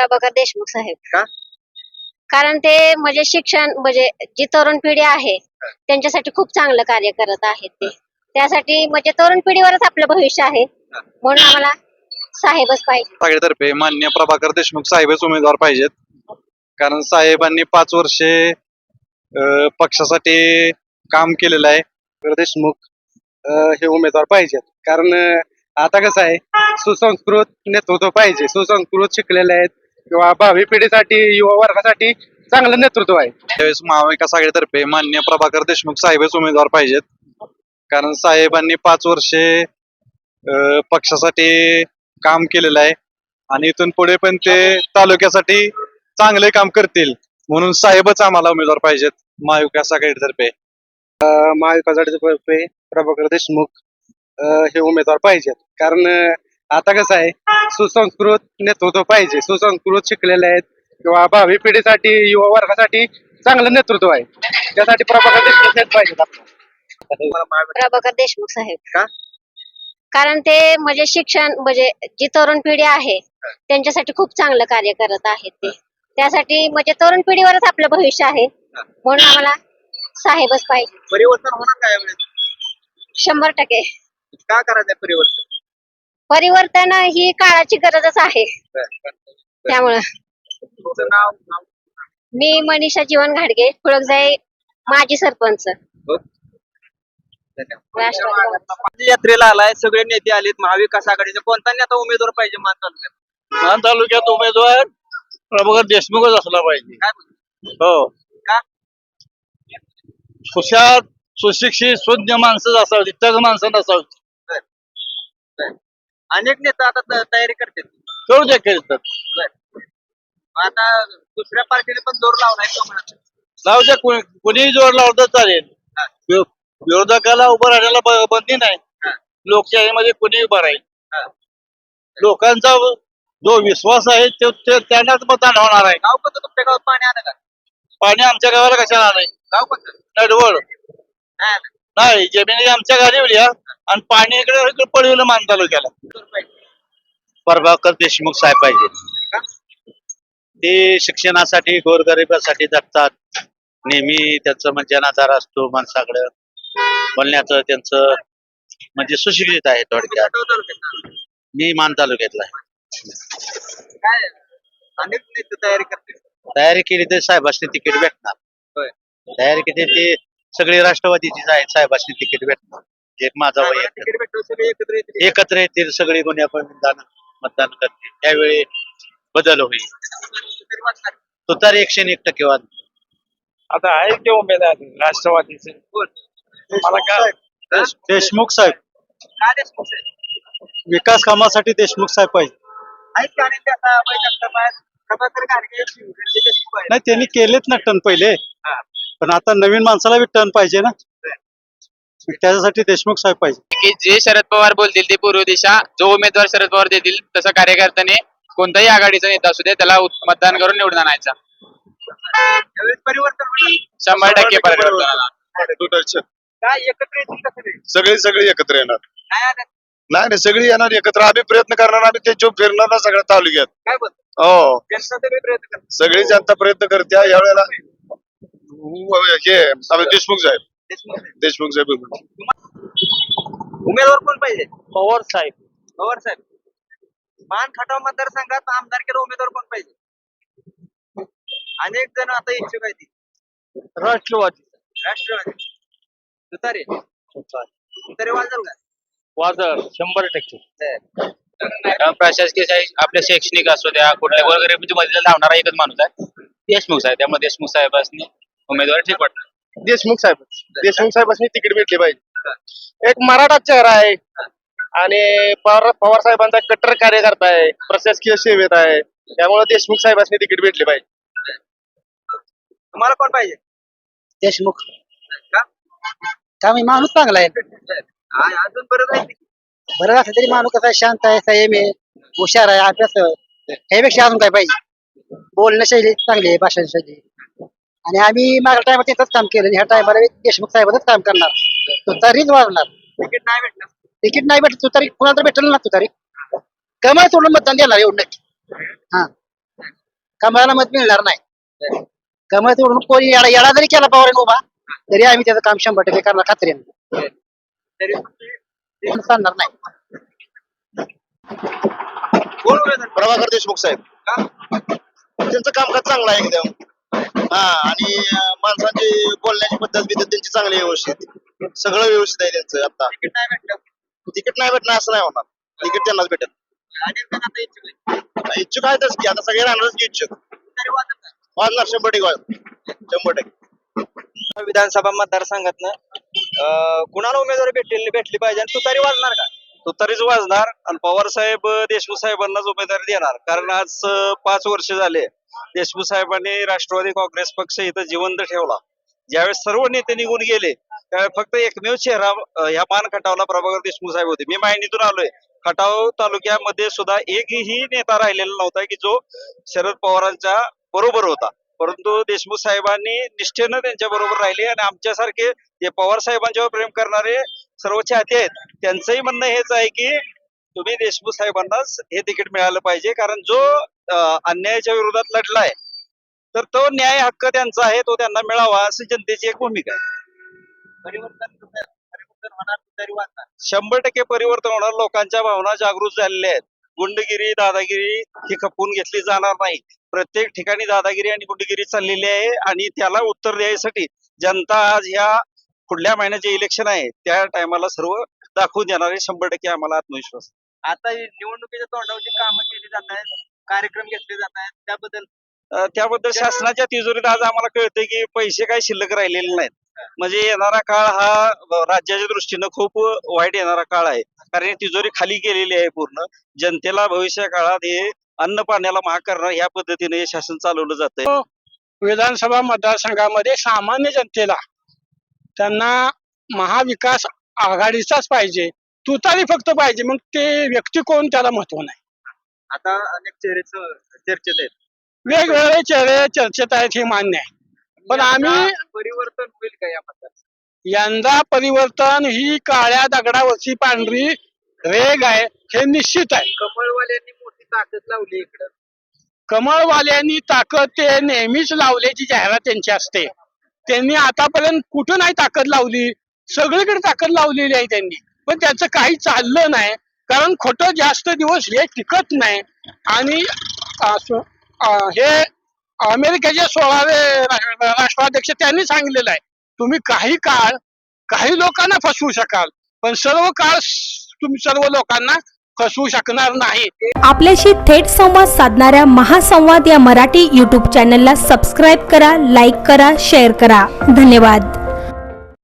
प्रभाकर देशमुख साहेब. का? कारण ते म्हणजे शिक्षण म्हणजे जी तरुण पिढी आहे त्यांच्यासाठी खूप चांगलं कार्य करत आहेत ते. त्यासाठी म्हणजे तरुण पिढीवरच आपलं भविष्य आहे. म्हणून आम्हाला साहेबच पाहिजे. आघाडीतर्फे मान्य प्रभाकर देशमुख साहेबच उमेदवार पाहिजेत. कारण साहेबांनी पाच वर्षे अं, पक्षासाठी काम केलेलं आहे. तर देशमुख अं, हे उमेदवार पाहिजेत. कारण अं, आता कसं आहे सुसंस्कृत नेतृत्व पाहिजे. सुसंस्कृत शिकलेले आहेत. किंवा भावी पिढीसाठी युवा वर्गासाठी चांगलं नेतृत्व आहे. त्यावेळेस महाविकास आघाडीतर्फे मान्य प्रभाकर देशमुख साहेबच उमेदवार पाहिजेत. कारण साहेबांनी पाच वर्षे अं, पक्षासाठी काम केलेलं आहे. आणि इथून पुढे पण ते तालुक्यासाठी चांगले काम करतील. म्हणून साहेबच आम्हाला उमेदवार पाहिजेत महाविकास आघाडीतर्फे. महाविकास आघाडीतर्फे प्रभाकर देशमुख अं, हे उमेदवार पाहिजेत. कारण अं, आता कसं आहे सुसंस्कृत नेतृत्व पाहिजे. सुसंस्कृत शिकलेले आहेत. किंवा भावी पिढीसाठी युवा वर्गासाठी चांगलं नेतृत्व आहे. त्यासाठी प्रभाकर देशमुख हेच पाहिजेत आपल्याला. प्रभाकर देशमुख साहेब. का? कारण ते म्हणजे शिक्षण म्हणजे जी तरुण पिढी आहे त्यांच्यासाठी खूप चांगलं कार्य करत आहेत ते. त्यासाठी म्हणजे तरुण पिढीवरच आपलं भविष्य आहे. म्हणून आम्हाला साहेबच पाहिजे. परिवर्तन होणार काय शंभर टक्के. का करायचंय परिवर्तन? परिवर्तन ही काळाची गरजच आहे. त्यामुळं. तुमचं नाव नाव मी मनीषा जीवन घाडगे खुळक जाई माजी सरपंच. राष्ट्रवादी यात्रेला आलाय सगळे नेते आलेत महाविकास आघाडीचे. कोणता नेता उमेदवार पाहिजे मान तालुक्यात? मान तालुक्यात उमेदवार प्रभाकर देशमुखच असला पाहिजे. काय? हो. का? हुशार सुशिक्षित शुद्ध माणसं असावी तग माणसं नसावी. अनेक नेता आता त- तयारी करतात. करू द्या करतात आता दुसऱ्या पार्टीने पण जोर लावलाय तो म्हणत लावू द्या कोणी कोणीही जोर लावलं तर चालेल. हा. विरोधकाला उभं राहण्याला ब- बंदी नाही. हा. लोकशाहीमध्ये कोणी उभं राहील. हा. लोकांचा जो विश्वास आहे तो ते त्यांनाच मतदान होणार आहे. गाव कोणतं तुमच्या गावात? पाणी आलं का? पाणी आमच्या गावाला कशाला नाही गाव कोणतं? नडवळ नाही आलं. नाही जमिनी आमच्या गाडीवर या आणि पाणी इकडे इकडे पडविलं मान तालुक्याला पाहिजे. प्रभाकर देशमुख साहेब पाहिजेत का? ते शिक्षणासाठी गोरगरिबासाठी जगतात नेहमी त्यांचं म्हणजे जनाधार असतो माणसाकडं बोलण्याचं त्यांचं म्हणजे सुशिक्षित आहे थोडक्यात? मी मान तालुक्यातला आहे काय अनेक नेते तयारी करते तयारी केली तर साहेबांनी तिकीट भेटणार. तयारी केली ते सगळे राष्ट्रवादीचीच आहेत साहेबांनी तिकीट भेटणार एक माझा वैयक्तिक तिकीट भेटतो सगळे एकत्र येतील एकत्र येतील सगळे गुन्हे आपण मतदान मतदान करतील त्यावेळी बदल होईल तरी वाटणार. तो तर एकशे एक टक्के वाद आता आहे ते उमेदवार राष्ट्रवादीचे? मला काय? देशमुख साहेब काय देशमुख आहे? विकास कामासाठी देशमुख साहेब पाहिजे. नाही त्यांनी केलेत ना टन पहिले हा. पण आता नवीन माणसाला बी टन पाहिजे ना त्याच्यासाठी देशमुख साहेब पाहिजे. की जे शरद पवार बोलतील ते पूर्व दिशा जो उमेदवार शरद पवार देतील तसं कार्यकर्त्याने कोणताही आघाडीचा नेता असू दे त्याला उत- मतदान करून निवडून आणायचा. शंभर टक्के परिवर्तन होणार. काय सगळे? सगळे एकत्र येणार? नाही नाही सगळी येणार एकत्र. आम्ही प्रयत्न करणार आम्ही ते जो फिरणार ना सगळ्या तालुक्यात. काय बोलतो? हो. प्रयत्न. सगळी जनता प्रयत्न करते. यावेळेला हे आपले देशमुख साहेब. देशमुख साहेब उमेदवार कोण पाहिजे? पवार साहेब. पवार साहेब. मान खटाव मतदारसंघात आमदार केला उमेदवार कोण पाहिजे? अनेक जण आता इच्छुक आहेत. राष्ट्रवादी. राष्ट्रवादी. तुतारे. तुतारे. वाजल का? वादळ शंभर टक्के. कारण प्रशासकीय आपल्या शैक्षणिक असू द्या कुठल्या गोरगरिबीच्या मदतीला लावणारा एकच माणूस आहे. देशमुख साहेब. त्यामुळे देशमुख साहेबांनी उमेदवार ठीक वाटणार देशमुख साहेब देशमुख साहेबांनी तिकीट भेटले पाहिजे. एक मराठा चेहरा आहे. आणि पवार पवार साहेबांचा कट्टर कार्यकर्ता आहे. प्रशासकीय सेवेत आहे. त्यामुळे देशमुख साहेबांनी तिकीट भेटले पाहिजे. तुम्हाला कोण पाहिजे? देशमुख. का? का मी माणूस चांगला आहे? अजून बरं आहे बरं असलं तरी माणूस कसा आहे, शांत आहे संयम आहे हुशार आहे अभ्यास आहे. ह्यापेक्षा अजून काय पाहिजे? बोलणं शैली चांगली आहे भाषण शैली. आणि आम्ही मागच्या टायमात त्याच काम केलं आणि ह्या टायमाला देशमुख साहेबांच काम करणार. तो तरीच वाजणार तिकीट नाही भेटणार तिकीट नाही भेटत तू तरी कुणाला तर भेटेल ना तू तरी कमाय सोडून मतदान देणार एवढं नक्की. हा. कमळाला मत मिळणार नाही. कमळ तोडून कोणी येडा येडा जरी केला पवार उभा तरी आम्ही त्याचं काम शंभर टक्के करणार खात्रीने तरी पण चालणार नाही. प्रभाकर देशमुख साहेब? त्यांचं कामकाज चांगलं आहे एकदम. हा आणि अं, माणसांची बोलण्याची पद्धत बिद्धत त्यांची चांगली आहे. व्यवस्थित सगळं व्यवस्थित आहे त्यांचं आता. तिकीट नाही भेटलं. तिकीट नाही भेटणार असं नाही होणार. तिकीट त्यांनाच भेटेल. आता इच्छुक आहेत. इच्छुक आहेतच की आता सगळे राहणारच की इच्छुक. तरी वाटत नाही. वाजणार शंभर टक्के वाजणार शंभर टक्के. विधानसभा मतदारसंघातनं कुणाला उमेदवारी भेटली भेटली पाहिजे आणि तुतारी वाजणार का? तुतारीच वाजणार आणि पवार साहेब देशमुख साहेबांनाच उमेदवारी देणार. कारण आज अं, पाच वर्ष झाले. देशमुख साहेबांनी राष्ट्रवादी काँग्रेस पक्ष इथं जिवंत ठेवला. ज्यावेळेस सर्व नेते निघून गेले त्यावेळेस फक्त एकमेव चेहरा ह्या मान खटावला प्रभाकर देशमुख साहेब होते. मी माहिनीतून आलोय. खटाव तालुक्यामध्ये सुद्धा एकही नेता राहिलेला नव्हता की जो शरद पवारांच्या बरोबर होता. परंतु देशमुख साहेबांनी निष्ठेनं त्यांच्या बरोबर राहिले आणि आमच्यासारखे जे पवार साहेबांच्यावर प्रेम करणारे सर्व चाहते आहेत त्यांचंही म्हणणं हेच आहे की तुम्ही देशमुख साहेबांनाच हे तिकीट मिळालं पाहिजे कारण जो अन्यायाच्या विरोधात लढलाय तर तो न्याय हक्क त्यांचा आहे तो त्यांना मिळावा अशी जनतेची एक भूमिका आहे. परिवर्तन होणार शंभर टक्के परिवर्तन होणार लोकांच्या भावना जागृत झालेल्या आहेत. गुंडगिरी दादागिरी ही खपवून घेतली जाणार नाही. प्रत्येक ठिकाणी दादागिरी आणि गुंडगिरी चाललेली आहे आणि त्याला उत्तर द्यायसाठी जनता आज ह्या पुढल्या महिन्याचे इलेक्शन आहे त्या टायमाला सर्व दाखवून देणार आहे शंभर टक्के आम्हाला आत्मविश्वास. आता ही निवडणुकीच्या तोंडावर जी कामं केली जात आहेत कार्यक्रम घेतले जात आहेत त्याबद्दल? अं, त्याबद्दल शासनाच्या तिजोरीत आज आम्हाला कळतंय की पैसे काही शिल्लक राहिलेले नाहीत. म्हणजे येणारा काळ हा अं, राज्याच्या दृष्टीनं खूप वाईट येणारा काळ आहे. कारण ही तिजोरी खाली गेलेली आहे पूर्ण. जनतेला भविष्य काळात हे अन्न पाण्याला महाग करणं या पद्धतीने हे शासन चालवलं जातंय. विधानसभा मतदारसंघामध्ये सामान्य जनतेला त्यांना महाविकास आघाडीचाच पाहिजे. तुतारी फक्त पाहिजे. मग ते व्यक्ती कोण त्याला महत्त्व नाही. आता अनेक चेहरे चर्चेत आहेत. वेगवेगळे चेहरे चर्चेत आहेत हे मान्य आहे. पण आम्ही परिवर्तन होईल का या मतदार यंदा परिवर्तन ही काळ्या दगडावरची पांढरी रेग आहे. हे निश्चित आहे. कमळवाल्यांनी मोठी ताकद लावली इकडं. कमळवाल्यांनी ताकद ते नेहमीच लावल्याची जाहिरात त्यांची असते. त्यांनी आतापर्यंत कुठं नाही ताकद लावली. सगळीकडे ताकद लावलेली आहे त्यांनी. पण त्याचं काही चाललं नाही. कारण खोटं जास्त दिवस हे टिकत नाही. आणि हे अमेरिकेचे सोळावे राष्ट्राध्यक्ष त्यांनी सांगितलेलं आहे. तुम्ही काही काळ काही लोकांना फसवू शकाल. पण सर्व काळ तुम्ही सर्व लोकांना फसवू शकणार नाही. आपल्याशी थेट संवाद साधणाऱ्या महासंवाद या मराठी यूट्यूब चॅनलला सबस्क्राईब करा लाईक करा शेअर करा. धन्यवाद.